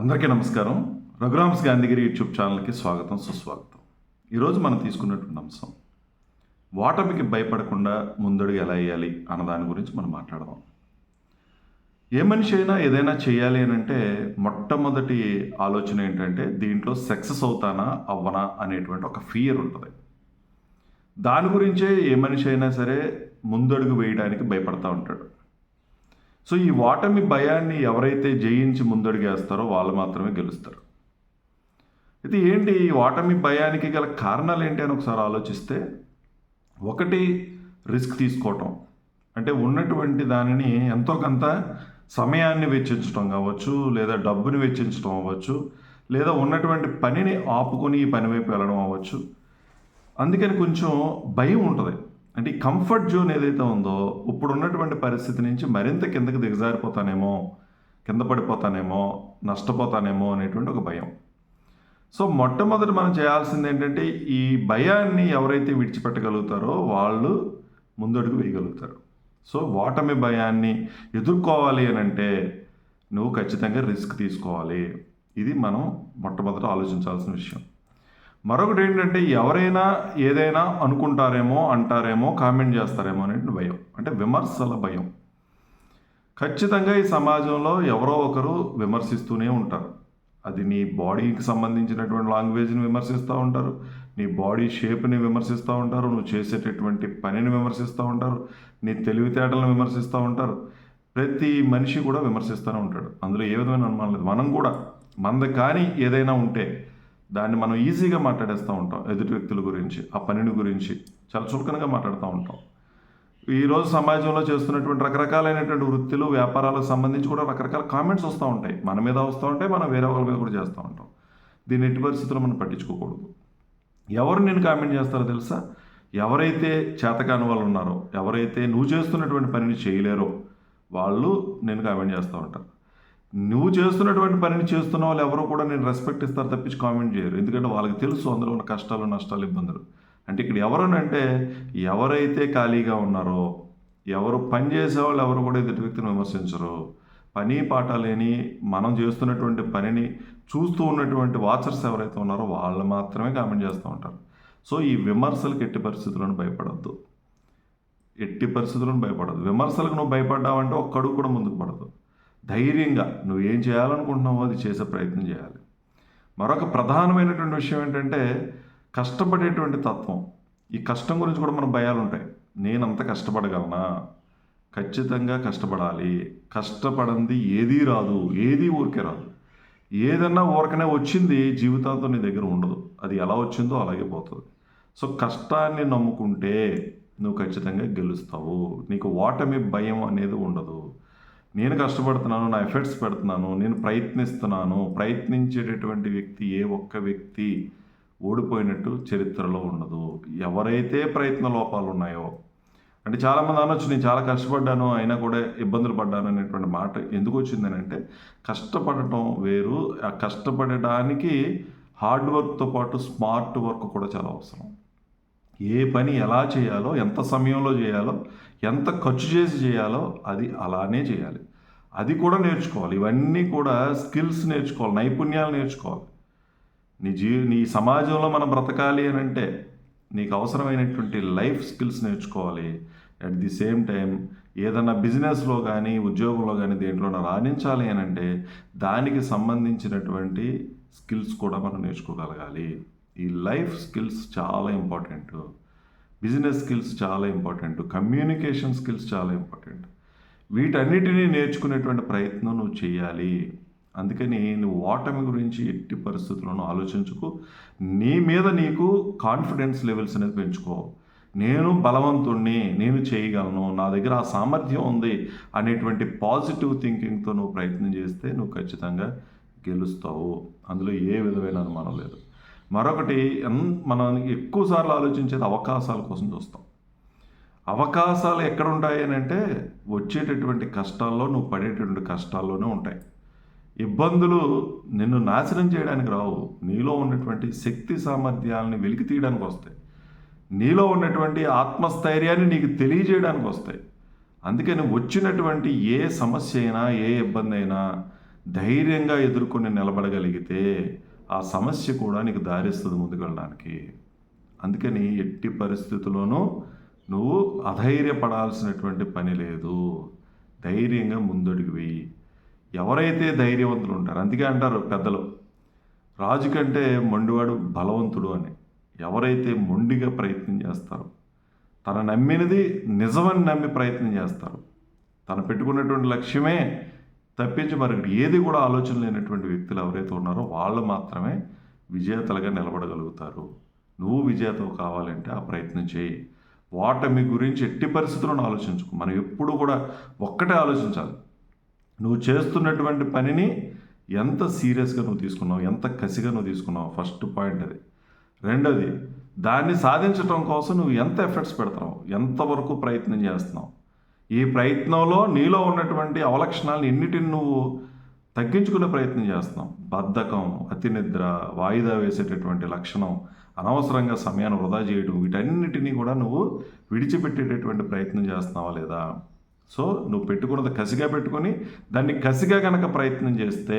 అందరికీ నమస్కారం. రఘురామ్స్ గాంధీగిరి యూట్యూబ్ ఛానల్కి స్వాగతం సుస్వాగతం. ఈరోజు మనం తీసుకున్నటువంటి అంశం ఓటమికి భయపడకుండా ముందడుగు ఎలా వేయాలి అన్న దాని గురించి మనం మాట్లాడదాం. ఏ మనిషి అయినా ఏదైనా చేయాలి అని అంటే మొట్టమొదటి ఆలోచన ఏంటంటే దీంట్లో సక్సెస్ అవుతానా అవ్వనా అనేటువంటి ఒక ఫియర్ ఉంటుంది. దాని గురించే ఏ మనిషి అయినా సరే ముందడుగు వేయడానికి భయపడతా ఉంటాడు. సో ఈ ఓటమి భయాన్ని ఎవరైతే జయించి ముందడుగేస్తారో వాళ్ళు మాత్రమే గెలుస్తారు. అయితే ఏంటి ఈ ఓటమి భయానికి గల కారణాలు ఏంటి అని ఒకసారి ఆలోచిస్తే ఒకటి రిస్క్ తీసుకోవటం. అంటే ఉన్నటువంటి దానిని ఎంతో కొంత సమయాన్ని వెచ్చించడం కావచ్చు లేదా డబ్బుని వెచ్చించడం అవ్వచ్చు లేదా ఉన్నటువంటి పనిని ఆపుకొని ఈ పని వైపు వెళ్ళడం అవ్వచ్చు. అందుకని కొంచెం భయం ఉంటుంది. అంటే ఈ కంఫర్ట్ జోన్ ఏదైతే ఉందో ఇప్పుడు ఉన్నటువంటి పరిస్థితి నుంచి మరింత కిందకి దిగజారిపోతానేమో కింద పడిపోతానేమో నష్టపోతానేమో అనేటువంటి ఒక భయం. సో మొట్టమొదటి మనం చేయాల్సింది ఏంటంటే ఈ భయాన్ని ఎవరైతే విడిచిపెట్టగలుగుతారో వాళ్ళు ముందడుగు వేయగలుగుతారు. సో ఓటమి భయాన్ని ఎదుర్కోవాలి అని అంటే నువ్వు ఖచ్చితంగా రిస్క్ తీసుకోవాలి. ఇది మనం మొట్టమొదట ఆలోచించాల్సిన విషయం. మరొకటి ఏంటంటే ఎవరైనా ఏదైనా అనుకుంటారేమో అంటారేమో కామెంట్ చేస్తారేమో అనేది భయం. అంటే విమర్శల భయం. ఖచ్చితంగా ఈ సమాజంలో ఎవరో ఒకరు విమర్శిస్తూనే ఉంటారు. అది నీ బాడీకి సంబంధించినటువంటి లాంగ్వేజ్ని విమర్శిస్తూ ఉంటారు. నీ బాడీ షేప్ని విమర్శిస్తూ ఉంటారు. నువ్వు చేసేటటువంటి పనిని విమర్శిస్తూ ఉంటారు. నీ తెలివితేటలను విమర్శిస్తూ ఉంటారు. ప్రతి మనిషి కూడా విమర్శిస్తూనే ఉంటాడు. అందులో ఏ విధమైన అనుమానం లేదు. మనం కూడా. మనది కానీ ఏదైనా ఉంటే దాన్ని మనం ఈజీగా మాట్లాడేస్తూ ఉంటాం ఎదుటి వ్యక్తుల గురించి ఆ పనిని గురించి చాలా చులకనగా మాట్లాడుతూ ఉంటాం. ఈరోజు సమాజంలో చేస్తున్నటువంటి రకరకాలైనటువంటి వృత్తులు వ్యాపారాలకు సంబంధించి కూడా రకరకాల కామెంట్స్ వస్తూ ఉంటాయి. మన మీద వస్తూ ఉంటాయి మనం వేరే వాళ్ళ మీద కూడా చేస్తూ ఉంటాం. దీన్ని ఎట్టి పరిస్థితుల్లో మనం పట్టించుకోకూడదు. ఎవరు నేను కామెంట్ చేస్తారో తెలుసా? ఎవరైతే చేతకాని వాళ్ళు ఉన్నారో ఎవరైతే నువ్వు చేస్తున్నటువంటి పనిని చేయలేరో వాళ్ళు నేను కామెంట్ చేస్తూ ఉంటారు. నువ్వు చేస్తున్నటువంటి పనిని చేస్తున్న వాళ్ళు ఎవరో కూడా నేను రెస్పెక్ట్ ఇస్తారు తప్పించి కామెంట్ చేయరు. ఎందుకంటే వాళ్ళకి తెలుసు అందులో ఉన్న కష్టాలు నష్టాలు ఇబ్బందులు. అంటే ఇక్కడ ఎవరనంటే ఎవరైతే ఖాళీగా ఉన్నారో ఎవరు పని చేసేవాళ్ళు ఎవరు కూడా ఎదుటి వ్యక్తిని విమర్శించరు. పని పాట లేని మనం చేస్తున్నటువంటి పనిని చూస్తూ ఉన్నటువంటి వాచర్స్ ఎవరైతే ఉన్నారో వాళ్ళు మాత్రమే కామెంట్ చేస్తూ ఉంటారు. సో ఈ విమర్శలకు ఎట్టి పరిస్థితులను భయపడద్దు. ఎట్టి పరిస్థితులను భయపడద్దు. విమర్శలకు నువ్వు భయపడ్డావంటే ఒక్కడు కూడా ముందుకు పడదు. ధైర్యంగా నువ్వు ఏం చేయాలనుకుంటున్నావో అది చేసే ప్రయత్నం చేయాలి. మరొక ప్రధానమైనటువంటి విషయం ఏంటంటే కష్టపడేటువంటి తత్వం. ఈ కష్టం గురించి కూడా మన భయాలు ఉంటాయి. నేను అంత కష్టపడగలనా? ఖచ్చితంగా కష్టపడాలి. కష్టపడంది ఏదీ రాదు. ఏదీ ఊరికే రాదు. ఏదన్నా ఊరకనే వచ్చింది జీవితాంతం నీ దగ్గర ఉండదు. అది ఎలా వచ్చిందో అలాగే పోతుంది. సో కష్టాన్ని నమ్ముకుంటే నువ్వు ఖచ్చితంగా గెలుస్తావు. నీకు ఓటమి భయం అనేది ఉండదు. నేను కష్టపడుతున్నాను నా ఎఫర్ట్స్ పెడుతున్నాను నేను ప్రయత్నిస్తున్నాను ప్రయత్నించేటటువంటి వ్యక్తి ఏ ఒక్క వ్యక్తి ఓడిపోయినట్టు చరిత్రలో ఉండదు. ఎవరైతే ప్రయత్న లోపాలు ఉన్నాయో. అంటే చాలామంది అనొచ్చు నేను చాలా కష్టపడ్డాను అయినా కూడా ఇబ్బందులు పడ్డాను అనేటువంటి మాట ఎందుకు వచ్చిందని అంటే కష్టపడటం వేరు. ఆ కష్టపడటానికి హార్డ్ వర్క్తో పాటు స్మార్ట్ వర్క్ కూడా చాలా అవసరం. ఏ పని ఎలా చేయాలో ఎంత సమయంలో చేయాలో ఎంత ఖర్చు చేసి చేయాలో అది అలానే చేయాలి. అది కూడా నేర్చుకోవాలి. ఇవన్నీ కూడా స్కిల్స్ నేర్చుకోవాలి. నైపుణ్యాలు నేర్చుకోవాలి. నీ జీ నీ సమాజంలో మనం బ్రతకాలి అని అంటే నీకు అవసరమైనటువంటి లైఫ్ స్కిల్స్ నేర్చుకోవాలి. అట్ ది సేమ్ టైం ఏదన్నా బిజినెస్లో కానీ ఉద్యోగంలో కానీ దేంట్లో రాణించాలి అని అంటే దానికి సంబంధించినటువంటి స్కిల్స్ కూడా మనం నేర్చుకోగలగాలి. ఈ లైఫ్ స్కిల్స్ చాలా ఇంపార్టెంట్. బిజినెస్ స్కిల్స్ చాలా ఇంపార్టెంట్. కమ్యూనికేషన్ స్కిల్స్ చాలా ఇంపార్టెంట్. వీటన్నిటినీ నేర్చుకునేటువంటి ప్రయత్నం నువ్వు చేయాలి. అందుకని నువ్వు ఓటమి గురించి ఎట్టి పరిస్థితులను ఆలోచించుకు. నీ మీద నీకు కాన్ఫిడెన్స్ లెవెల్స్ అనేది పెంచుకో. నేను బలవంతుణ్ణి నేను చేయగలను నా దగ్గర ఆ సామర్థ్యం ఉంది అనేటువంటి పాజిటివ్ థింకింగ్తో నువ్వు ప్రయత్నం చేస్తే నువ్వు ఖచ్చితంగా గెలుస్తావు. అందులో ఏ విధమైన అనుమానం లేదు. మరొకటి ఎన్ మనం ఎక్కువసార్లు ఆలోచించేది అవకాశాల కోసం చూస్తాం. అవకాశాలు ఎక్కడ ఉంటాయి అని అంటే వచ్చేటటువంటి కష్టాల్లో నువ్వు పడేటటువంటి కష్టాల్లోనే ఉంటాయి. ఇబ్బందులు నిన్ను నాశనం చేయడానికి రావు. నీలో ఉన్నటువంటి శక్తి సామర్థ్యాలని వెలికి తీయడానికి వస్తాయి. నీలో ఉన్నటువంటి ఆత్మస్థైర్యాన్ని నీకు తెలియజేయడానికి వస్తాయి. అందుకని వచ్చినటువంటి ఏ సమస్య అయినా ఏ ఇబ్బంది అయినా ధైర్యంగా ఎదుర్కొని నిలబడగలిగితే ఆ సమస్య కూడా నీకు దారిస్తుంది ముందుకు వెళ్ళడానికి. అందుకని ఎట్టి పరిస్థితుల్లోనూ నువ్వు అధైర్యపడాల్సినటువంటి పని లేదు. ధైర్యంగా ముందడుగు వెయ్యి ఎవరైతే ధైర్యవంతులు ఉంటారు అందుకే అంటారు పెద్దలు రాజు కంటే మొండివాడు బలవంతుడు అని. ఎవరైతే మొండిగా ప్రయత్నం చేస్తారో తన నమ్మినది నిజమని నమ్మి ప్రయత్నం చేస్తారు తను పెట్టుకున్నటువంటి లక్ష్యమే తప్పించి మరి ఏది కూడా ఆలోచన లేనటువంటి వ్యక్తులు ఎవరైతే ఉన్నారో వాళ్ళు మాత్రమే విజేతలుగా నిలబడగలుగుతారు. నువ్వు విజేతవు కావాలంటే ఆ ప్రయత్నం చేయి. వాటమి గురించి ఎట్టి పరిస్థితులను ఆలోచించుకో. మనం ఎప్పుడు కూడా ఒక్కటే ఆలోచించాలి. నువ్వు చేస్తున్నటువంటి పనిని ఎంత సీరియస్గా నువ్వు తీసుకున్నావు ఎంత కసిగా నువ్వు తీసుకున్నావు? ఫస్ట్ పాయింట్ అది. రెండోది దాన్ని సాధించడం కోసం నువ్వు ఎంత ఎఫర్ట్స్ పెడతావు ఎంతవరకు ప్రయత్నం చేస్తున్నావు? ఈ ప్రయత్నంలో నీలో ఉన్నటువంటి అవలక్షణాలను ఎన్నిటిని నువ్వు తగ్గించుకునే ప్రయత్నం చేస్తున్నావు? బద్ధకం అతి నిద్ర వాయిదా వేసేటటువంటి లక్షణం అనవసరంగా సమయాన్ని వృధా చేయడం వీటన్నిటినీ కూడా నువ్వు విడిచిపెట్టేటటువంటి ప్రయత్నం చేస్తున్నావా లేదా? సో నువ్వు పెట్టుకున్నది కసిగా పెట్టుకొని దాన్ని కసిగా కనుక ప్రయత్నం చేస్తే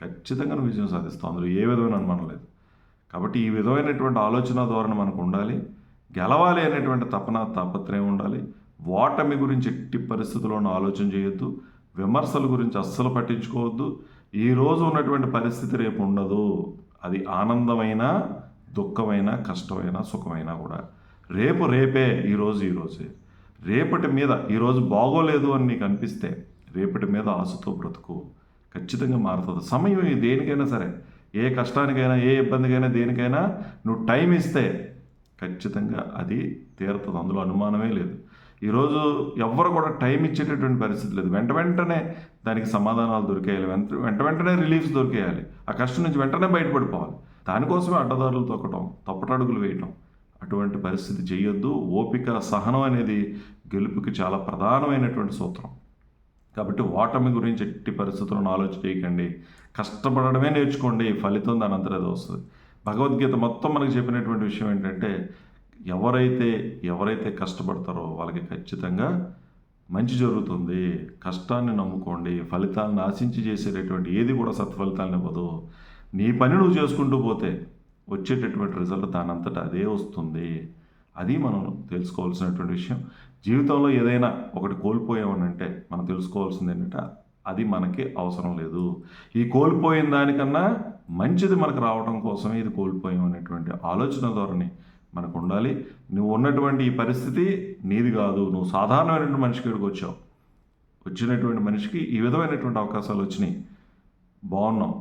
ఖచ్చితంగా నువ్వు విజయం సాధిస్తావు. అందులో ఏ విధమైన అనుమానం లేదు. కాబట్టి ఈ విధమైనటువంటి ఆలోచన ధోరణి మనకు ఉండాలి. గెలవాలి అనేటువంటి తపన తాపత్రయం ఉండాలి. ఓటమి గురించి ఎట్టి పరిస్థితుల్లోనూ ఆలోచన చేయొద్దు. విమర్శల గురించి అస్సలు పట్టించుకోవద్దు. ఈ రోజు ఉన్నటువంటి పరిస్థితి రేపు ఉండదు. అది ఆనందమైన దుఃఖమైన కష్టమైన సుఖమైన కూడా. రేపు రేపే ఈరోజు ఈరోజే రేపటి మీద ఈరోజు బాగోలేదు అని నీకు అనిపిస్తే రేపటి మీద ఆశతో బ్రతుకు. ఖచ్చితంగా మారుతుంది. సమయం దేనికైనా సరే. ఏ కష్టానికైనా ఏ ఇబ్బందికైనా దేనికైనా నువ్వు టైం ఇస్తే ఖచ్చితంగా అది తీరుతుంది. అందులో అనుమానమే లేదు. ఈరోజు ఎవ్వరు కూడా టైం ఇచ్చేటటువంటి పరిస్థితి లేదు. వెంట వెంటనే దానికి సమాధానాలు దొరికేయాలి. వెంట వెంట వెంటనే రిలీఫ్స్ దొరికేయాలి. ఆ కష్టం నుంచి వెంటనే బయటపడిపోవాలి. దానికోసమే అడ్డదారులు తొక్కటం తప్పటడుగులు వేయటం అటువంటి పరిస్థితి చేయొద్దు. ఓపిక సహనం అనేది గెలుపుకి చాలా ప్రధానమైనటువంటి సూత్రం. కాబట్టి ఓటమి గురించి ఎట్టి పరిస్థితులను ఆలోచన చేయకండి. కష్టపడడమే నేర్చుకోండి. ఫలితం దాని అంతరేదో వస్తుంది. భగవద్గీత మొత్తం మనకు చెప్పినటువంటి విషయం ఏంటంటే ఎవరైతే ఎవరైతే కష్టపడతారో వాళ్ళకి ఖచ్చితంగా మంచి జరుగుతుంది. కష్టాన్ని నమ్ముకోండి. ఫలితాలను ఆశించి చేసేటటువంటి ఏది కూడా సత్ఫలితాలను ఇవ్వదు. నీ పని నువ్వు చేసుకుంటూ పోతే వచ్చేటటువంటి రిజల్ట్ దానంతట అదే వస్తుంది. అది మనం తెలుసుకోవాల్సినటువంటి విషయం. జీవితంలో ఏదైనా ఒకటి కోల్పోయామనంటే మనం తెలుసుకోవాల్సింది ఏంటంటే అది మనకి అవసరం లేదు. ఈ కోల్పోయిన దానికన్నా మంచిది మనకు రావడం కోసమే ఇది కోల్పోయాం అనేటువంటి ఆలోచన ధోరణి మనకు ఉండాలి నువ్వు ఉన్నటువంటి ఈ పరిస్థితి నీది కాదు. నువ్వు సాధారణమైనటువంటి మనిషికి ఇక్కడికి వచ్చావు. వచ్చినటువంటి మనిషికి ఈ విధమైనటువంటి అవకాశాలు వచ్చినాయి. బాగున్నాం.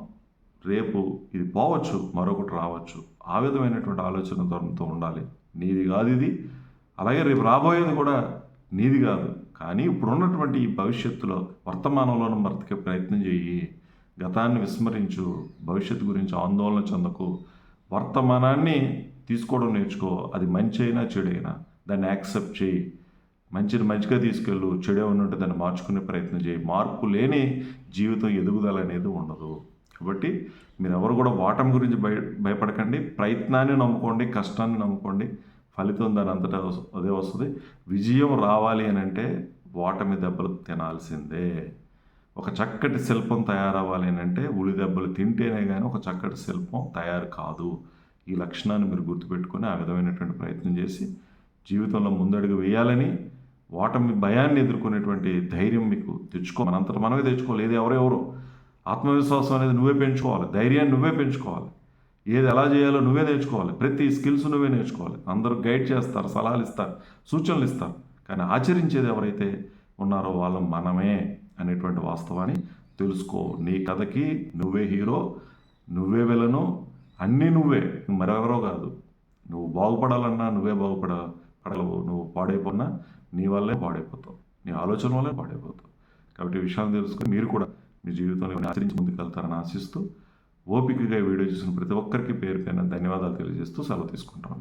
రేపు ఇది పోవచ్చు మరొకటి రావచ్చు. ఆ విధమైనటువంటి ఆలోచన ధోరణితో ఉండాలి. నీది కాదు ఇది. అలాగే రేపు రాబోయేది కూడా నీది కాదు. కానీ ఇప్పుడు ఉన్నటువంటి ఈ భవిష్యత్తులో వర్తమానంలోనూ బ్రతికే ప్రయత్నం చేయి. గతాన్ని విస్మరించు. భవిష్యత్తు గురించి ఆందోళన చెందకు. వర్తమానాన్ని తీసుకోవడం నేర్చుకో. అది మంచి అయినా చెడైనా దాన్ని యాక్సెప్ట్ చేయి. మంచిని మంచిగా తీసుకెళ్ళు. చెడే ఉన్నట్టు దాన్ని మార్చుకునే ప్రయత్నం చేయి. మార్పు లేని జీవితం ఎదుగుదల అనేది ఉండదు. కాబట్టి మీరు ఎవరు కూడా వాటం గురించి భయ భయపడకండి. ప్రయత్నాన్ని నమ్ముకోండి. కష్టాన్ని నమ్ముకోండి. ఫలితం దాని అంతటా అదే వస్తుంది. విజయం రావాలి అని అంటే ఓటమి దెబ్బలు తినాల్సిందే. ఒక చక్కటి శిల్పం తయారవ్వాలి అని అంటే ఉలి దెబ్బలు తింటేనే కానీ ఒక చక్కటి శిల్పం తయారు కాదు. ఈ లక్షణాన్ని మీరు గుర్తుపెట్టుకొని ఆ విధమైనటువంటి ప్రయత్నం చేసి జీవితంలో ముందడుగు వేయాలని ఓటమి భయాన్ని ఎదుర్కొనేటువంటి ధైర్యం మీకు తెచ్చుకో మనంతట మనమే తెచ్చుకోవాలి. ఏది ఎవరెవరో ఆత్మవిశ్వాసం అనేది నువ్వే పెంచుకోవాలి. ధైర్యాన్ని నువ్వే పెంచుకోవాలి. ఏది ఎలా చేయాలో నువ్వే నేర్చుకోవాలి. ప్రతి స్కిల్స్ నువ్వే నేర్చుకోవాలి. అందరూ గైడ్ చేస్తారు సలహాలు ఇస్తారు సూచనలు ఇస్తారు. కానీ ఆచరించేది ఎవరైతే ఉన్నారో వాళ్ళు మనమే అనేటువంటి వాస్తవాన్ని తెలుసుకో. నీ కథకి నువ్వే హీరో నువ్వే విలను అన్నీ నువ్వే నువ్వు మరెవరో కాదు. నువ్వు బాగుపడాలన్నా నువ్వే బాగుపడ పడగలవు. నువ్వు పాడైపోయినా నీ వల్లే పాడైపోతావు. నీ ఆలోచన వల్లే పాడైపోతావు. కాబట్టి ఈ విషయాన్ని తెలుసుకుని మీరు కూడా మీ జీవితంలో ఆచరించి ముందుకు వెళ్తారని ఆశిస్తూ ఓపికగా వీడియో చూసిన ప్రతి ఒక్కరికి పేరు పైన ధన్యవాదాలు తెలియజేస్తూ సెలవు తీసుకుంటాను